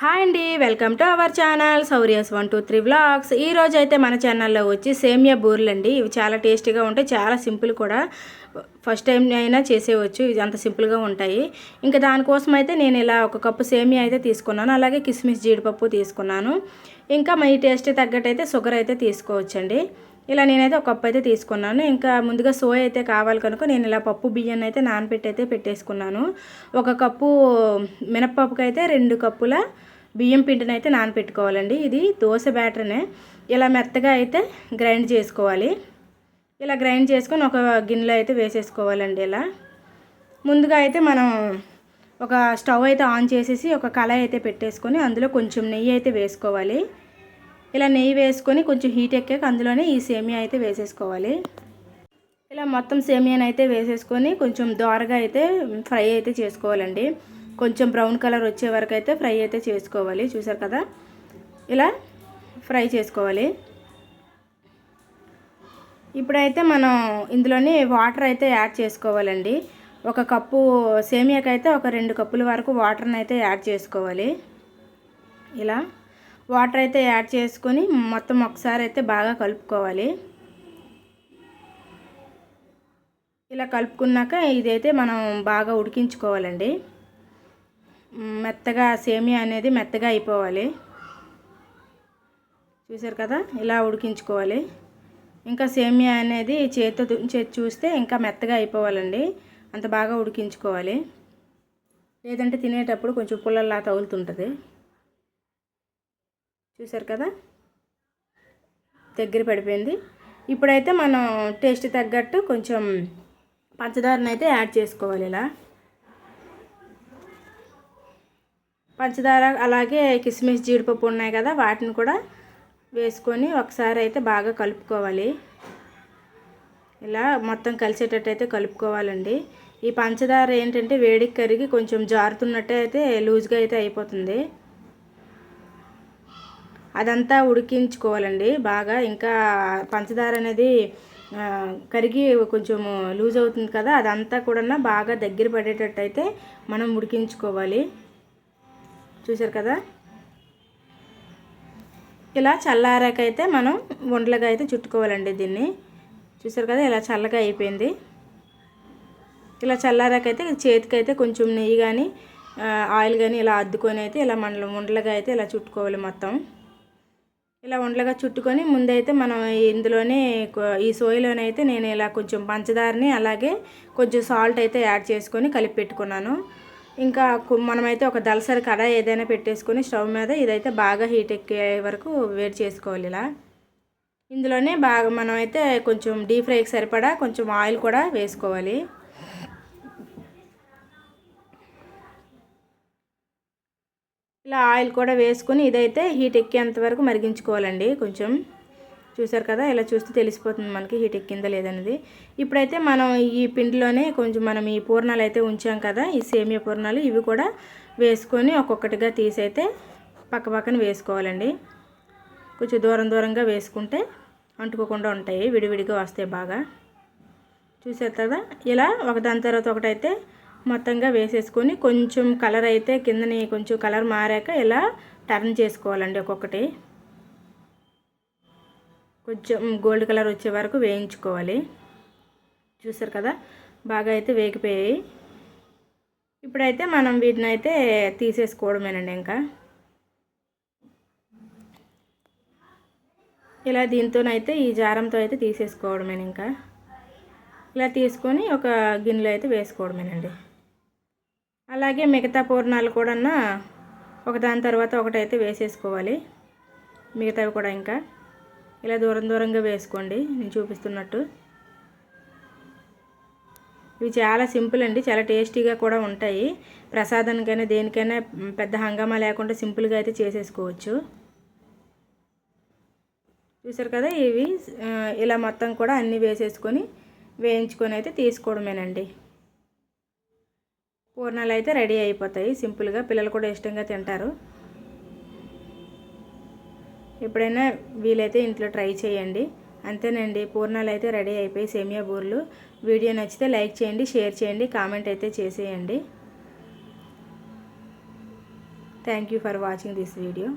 Hi అండి welcome to our channel సౌర్యస్ one two three vlogs. ఈ రోజు అయితే మన ఛానల్లో వచ్చి సేమియా బూరెలు అండి. ఇవి చాలా టేస్టీగా ఉంటాయి చాలా సింపుల్ కూడా. ఫస్ట్ టైం అయినా చేసేవచ్చు ఇవి అంత సింపుల్గా ఉంటాయి. ఇంకా దానికోసం అయితే నేను ఇలా ఒక కప్పు సేమియా అయితే తీసుకున్నాను అలాగే కిస్మిస్ జీడిపప్పు తీసుకున్నాను. ఇంకా మీ టేస్ట్ తగ్గట్టు అయితే షుగర్ అయితే తీసుకోవచ్చండి. ఇలా నేనైతే ఒక కప్పు అయితే తీసుకున్నాను. ఇంకా ముందుగా సోయా అయితే కావాలి కనుక నేను ఇలా పప్పు బియ్యాన్ని అయితే నానబెట్టి అయితే పెట్టేసుకున్నాను. ఒక కప్పు మినప్పప్పుకి అయితే రెండు కప్పుల బియ్యం పిండిని అయితే నానపెట్టుకోవాలండి. ఇది దోశ బ్యాటర్నే. ఇలా మెత్తగా అయితే గ్రైండ్ చేసుకోవాలి. ఇలా గ్రైండ్ చేసుకొని ఒక గిన్నెలో అయితే వేసేసుకోవాలండి ఇలా. ముందుగా అయితే మనం ఒక స్టవ్ అయితే ఆన్ చేసేసి ఒక కళాయి అయితే పెట్టేసుకొని అందులో కొంచెం నెయ్యి అయితే వేసుకోవాలి. ఇలా నెయ్యి వేసుకొని కొంచెం హీట్ ఎక్కాక అందులోనే ఈ సేమియా అయితే వేసేసుకోవాలి. ఇలా మొత్తం సేమియాని అయితే వేసేసుకొని కొంచెం దోరగా అయితే ఫ్రై అయితే చేసుకోవాలండి. కొంచెం బ్రౌన్ కలర్ వచ్చే వరకు అయితే ఫ్రై అయితే చేసుకోవాలి. చూసారు కదా? ఇలా ఫ్రై చేసుకోవాలి. ఇప్పుడైతే మనం ఇందులోని వాటర్ అయితే యాడ్ చేసుకోవాలండి. ఒక కప్పు సేమియాకైతే అయితే ఒక రెండు కప్పుల వరకు వాటర్ని అయితే యాడ్ చేసుకోవాలి. ఇలా వాటర్ అయితే యాడ్ చేసుకొని మొత్తం ఒకసారి అయితే బాగా కలుపుకోవాలి. ఇలా కలుపుకున్నాక ఇదైతే మనం బాగా ఉడికించుకోవాలండి. మెత్తగా సేమియా అనేది మెత్తగా అయిపోవాలి. చూసారు కదా? ఇలా ఉడికించుకోవాలి. ఇంకా సేమియా అనేది చేతితో చేతి చూస్తే ఇంకా మెత్తగా అయిపోవాలండి. అంత బాగా ఉడికించుకోవాలి. లేదంటే తినేటప్పుడు కొంచెం పుల్లల్లా తగులుతుంటుంది. చూసారు కదా? దగ్గర పడిపోయింది. ఇప్పుడైతే మనం టేస్ట్ తగ్గట్టు కొంచెం పంచదారని అయితే యాడ్ చేసుకోవాలి ఇలా. పంచదార అలాగే కిస్మిస్ జీడిపప్పు ఉన్నాయి కదా వాటిని కూడా వేసుకొని ఒకసారి అయితే బాగా కలుపుకోవాలి. ఇలా మొత్తం కలిసేటట్టు అయితే కలుపుకోవాలండి. ఈ పంచదార ఏంటంటే వేడికి కరిగి కొంచెం జారుతున్నట్టే అయితే లూజ్గా అయితే అయిపోతుంది. అదంతా ఉడికించుకోవాలండి. బాగా ఇంకా పంచదార అనేది కరిగి కొంచెం లూజ్ అవుతుంది కదా అదంతా కూడా బాగా దగ్గర పడేటట్టు అయితే మనం ఉడికించుకోవాలి. చూసారు కదా? ఇలా చల్లారాకైతే మనం వండలుగా అయితే చుట్టుకోవాలండి దీన్ని. చూసారు కదా? ఇలా చల్లగా అయిపోయింది. ఇలా చల్లారాకైతే చేతికైతే కొంచెం నెయ్యి కానీ ఆయిల్ కానీ ఇలా అద్దుకొని అయితే ఇలా మన ఉండలుగా అయితే ఇలా చుట్టుకోవాలి మొత్తం. ఇలా ఉండలుగా చుట్టుకొని ముందైతే మనం ఇందులోనే ఈ సోయలోనైతే నేను ఇలా కొంచెం పంచదారని అలాగే కొంచెం సాల్ట్ అయితే యాడ్ చేసుకొని కలిపి పెట్టుకున్నాను. ఇంకా మనమైతే ఒక దలసరి కడాయి ఏదైనా పెట్టేసుకొని స్టవ్ మీద ఇదైతే బాగా హీట్ ఎక్కే వరకు వేడి చేసుకోవాలి ఇలా. ఇందులోనే బాగా మనమైతే కొంచెం డీప్ ఫ్రైకి సరిపడా కొంచెం ఆయిల్ కూడా వేసుకోవాలి. ఇలా ఆయిల్ కూడా వేసుకొని ఇదైతే హీట్ ఎక్కేంత వరకు మరిగించుకోవాలండి కొంచెం. చూసారు కదా ఇలా చూస్తే తెలిసిపోతుంది మనకి హీట్ ఎక్కిందా లేదనేది ఇప్పుడైతే మనం ఈ పిండిలోనే కొంచెం మనం ఈ పూర్ణాలు అయితే ఉంచాం కదా ఈ సేమియా పూర్ణాలు ఇవి కూడా వేసుకొని ఒక్కొక్కటిగా తీసైతే పక్క పక్కన వేసుకోవాలండి. కొంచెం దూరం దూరంగా వేసుకుంటే అంటుకోకుండా ఉంటాయి విడివిడిగా వస్తాయి బాగా. చూసారు కదా ఇలా ఒకదాని తర్వాత ఒకటైతే మొత్తంగా వేసేసుకొని కొంచెం కలర్ అయితే కిందని కొంచెం కలర్ మారాక ఇలా టర్న్ చేసుకోవాలండి ఒక్కొక్కటి. కొంచెం గోల్డ్ కలర్ వచ్చే వరకు వేయించుకోవాలి. చూసారు కదా? బాగా అయితే వేగిపోయాయి. ఇప్పుడైతే మనం వీటిని అయితే తీసేసుకోవడమేనండి ఇంకా. ఇలా దీంతోనైతే ఈ జారంతో అయితే తీసేసుకోవడమే ఇంకా. ఇలా తీసుకొని ఒక గిన్నెలో అయితే వేసుకోవడమేనండి. అలాగే మిగతా పూర్ణాలు కూడా ఒకదాని తర్వాత ఒకటైతే వేసేసుకోవాలి. మిగతావి కూడా ఇంకా ఇలా దూరం దూరంగా వేసుకోండి. నేను చూపిస్తున్నట్టు. ఇవి చాలా సింపుల్ అండి. చాలా టేస్టీగా కూడా ఉంటాయి. ప్రసాదానికైనా దేనికైనా పెద్ద హంగామా లేకుండా సింపుల్గా అయితే చేసేసుకోవచ్చు. చూసారు కదా ఇవి ఇలా మొత్తం కూడా అన్నీ వేసేసుకొని వేయించుకొని అయితే తీసుకోవడమేనండి. పూర్ణాలు అయితే రెడీ అయిపోతాయి. సింపుల్గా పిల్లలు కూడా ఇష్టంగా తింటారు. ఎప్పుడైనా వీలైతే ఇంట్లో ట్రై చేయండి. అంతేనండి పూర్ణాలు అయితే రెడీ అయిపోయి సేమియా బూర్లు. వీడియో నచ్చితే లైక్ చేయండి షేర్ చేయండి కామెంట్ అయితే చేసేయండి. Thank you for watching this video